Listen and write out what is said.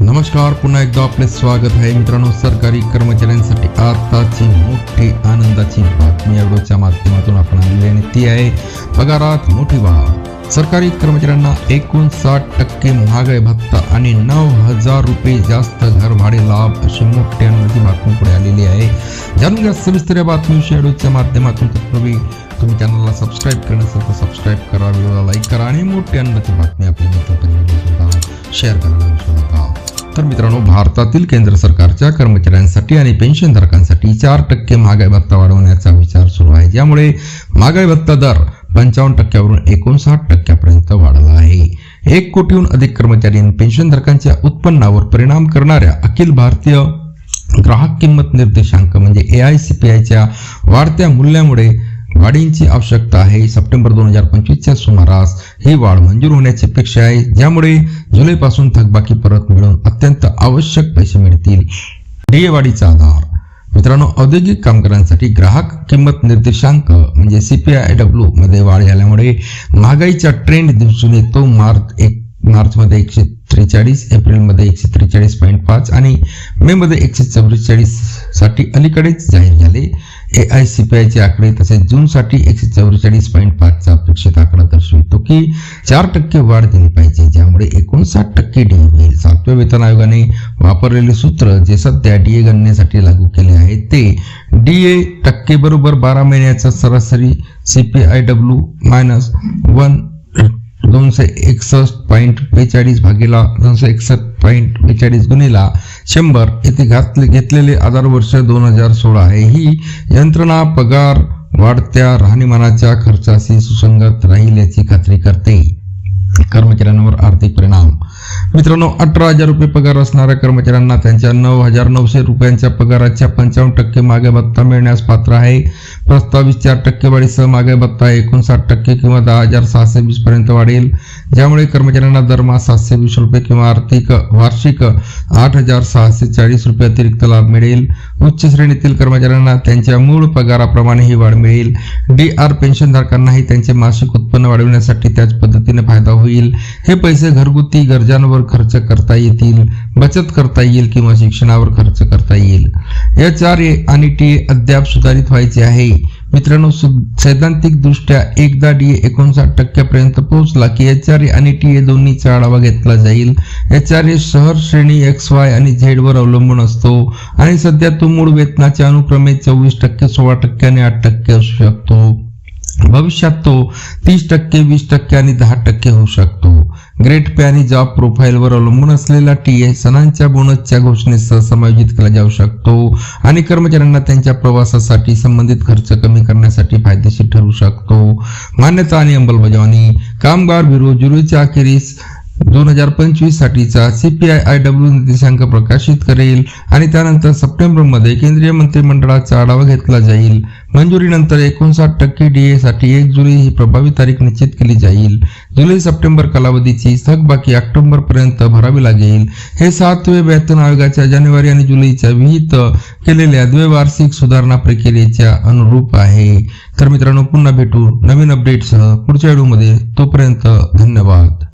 नमस्कार पुन्हा एकदा आपले स्वागत आहे मित्रांनो सरकारी कर्मचाऱ्यांसाठी. आताची मोठी आनंदाची बातमी या व्हिडिओच्या माध्यमातून आपण आणली आणि ती आहे पगारात मोठी वाढ. सरकारी कर्मचाऱ्यांना एकूण साठ टक्के महागाई भत्ता आणि नऊ हजार रुपये जास्त घर भाडे लाभ अशी मोठी आनंदाची बातमी पुढे आलेली आहे. जाणून घ्या सविस्तर या बातमीविषयी माध्यमातून. तत्पूर्वी तुम्ही चॅनलला सबस्क्राईब करण्यासाठी असाल तर सबस्क्राईब करा व्हिडिओला लाईक करा आणि मोठी आनंदाची बातमी आपल्या मित्रांपर्यंत सुद्धा शेअर करायला विसरू नका. तर मित्रांनो भारतातील केंद्र सरकारच्या कर्मचाऱ्यांसाठी आणि पेन्शनधारकांसाठी चार टक्के महागाई भत्ता वाढवण्याचा विचार सुरू आहे. ज्यामुळे महागाई भत्ता दर पंचावन्न टक्क्यावरून एकोणसाठ टक्क्यापर्यंत वाढला आहे. एक कोटीहून अधिक कर्मचारी आणि पेन्शनधारकांच्या उत्पन्नावर परिणाम करणाऱ्या अखिल भारतीय ग्राहक किंमत निर्देशांक म्हणजे ए आय सी पी आयच्या वाढत्या मूल्यामुळे वाढींची आवश्यकता आहे. सप्टेंबर दोन हजार पंचवीसच्या सुमारास ही वाढ मंजूर होण्याची अपेक्षा आहे. ज्यामुळे जुलैपासून थकबाकी परत मिळून अत्यंत आवश्यक पैसे मिळतील. डीए वाढीचा आधार. मित्रांनो औद्योगिक कामगारांसाठी ग्राहक किंमत निर्देशांक म्हणजे सीपीआय डब्ल्यू मध्ये वाढ झाल्यामुळे महागाईचा ट्रेंड दिसून येतो. मार्च एक मार्चमध्ये एकशे त्रेचाळीस एप्रिलमध्ये एकशे त्रेचाळीस पॉईंट पाच आणि मेमध्ये एकशे चव्वेचाळीससाठी अलीकडेच जाहीर झाले. ए आय सी पी आयचे आकडे तसेच जूनसाठी एकशे चौवेचाळीस पॉईंट पाचचा अपेक्षित आकडा दर्शवितो की चार टक्के वाढ दिली पाहिजे ज्यामुळे एकोणसाठ टक्के डी होईल. सातव्या वेतन आयोगाने वापरलेले सूत्र जे सध्या डी ए गणनेसाठी लागू केले आहे ते डीए टक्के बरोबर बारा महिन्याचा सरासरी C P I W minus one दोनशे एकसष्ट पॉईंट बेचाळीस भागीला दोनशे एकसष्ट पॉईंट बेचाळीस गुणिला शंभर. येथे घातले घेतलेले आधार वर्ष दोन हजार सोळा आहे. ही यंत्रणा पगार वाढत्या राहणीमानाच्या खर्चाशी सुसंगत राहील याची खात्री करते. कर्मचाऱ्यांवर आर्थिक परिणाम. मित्रांनो अठरा हजार रुपये पगार असणाऱ्या कर्मचाऱ्यांना त्यांच्या नऊ हजार नऊशे रुपयांच्या पगाराच्या पंचावन्न टक्के मागे भत्ता मिळण्यास पात्र आहे. प्रस्तावित चार टक्केवाढीसह मागे भत्ता एकोणसाठ टक्के किंवा दहा हजार सहाशे वीस पर्यंत वाढेल. ज्यामुळे कर्मचाऱ्यांना दरमहा सातशे वीस रुपये किंवा आर्थिक वार्षिक आठ हजार सहाशे चाळीस रुपये अतिरिक्त लाभ मिळेल. उच्च श्रेणीतील कर्मचाऱ्यांना त्यांच्या मूळ पगाराप्रमाणे ही वाढ मिळेल. डी आर पेन्शनधारकांनाही त्यांचे मासिक उत्पन्न वाढविण्यासाठी त्याच पद्धतीने फायदा होईल. हे पैसे घरगुती गरजांवर खर्च करता येतील बचत करता येईल किंवा शिक्षणावर खर्च करता येईल. एच आर ए आणि टी ए अद्याप सुधारित व्हायचे आहे. मित्रांनो सैद्धांतिकदृष्ट्या सैद्धांतिक दृष्ट्या एकदा डी एकोणसाठ टक्क्यापर्यंत पोहोचला की एच आर ए आणि टी ए दोन्हीचा आढावा घेतला जाईल. एच आर ए शहर श्रेणी एक्स वाय आणि झेड वर अवलंबून असतो आणि सध्या तो मूळ वेतनाच्या अनुक्रमे चोवीस टक्के सोळा टक्के आणि आठ टक्के असू शकतो. भविष्यात तो तीस टक्के वीस टक्के आणि दहा टक्के होऊ शकतो. ग्रेट पे आणि जॉब प्रोफाईलवर अवलंबून असलेला टी ए सणांच्या बोनसच्या घोषणेसह समायोजित केला जाऊ शकतो आणि कर्मचाऱ्यांना त्यांच्या प्रवासासाठी संबंधित खर्च कमी करण्यासाठी फायदेशीर ठरू शकतो. मान्यता आणि अंमलबजावणी. कामगार ब्युरो जुलैच्या अखेरीस दोन हजार पंचवीस साठीचा सीपीआय आय डब्ल्यू निर्देशांक प्रकाशित करेल आणि त्यानंतर सप्टेंबरमध्ये केंद्रीय मंत्रिमंडळाचा आढावा घेतला जाईल. मंजुरीनंतर एकोणसाठ टक्के डीए साठी एक जुलै ही प्रभावी तारीख निश्चित केली जाईल. जुलै सप्टेंबर कालावधीची थकबाकी ऑक्टोबर पर्यंत भरावी लागेल. हे सातवे वेतन आयोगाच्या जानेवारी आणि जुलैच्या विहित केलेल्या द्वैवार्षिक सुधारणा प्रक्रियेच्या अनुरूप आहे. तर मित्रांनो पुन्हा भेटू नवीन अपडेटसह पुढच्या व्हिडिओमध्ये. तोपर्यंत धन्यवाद.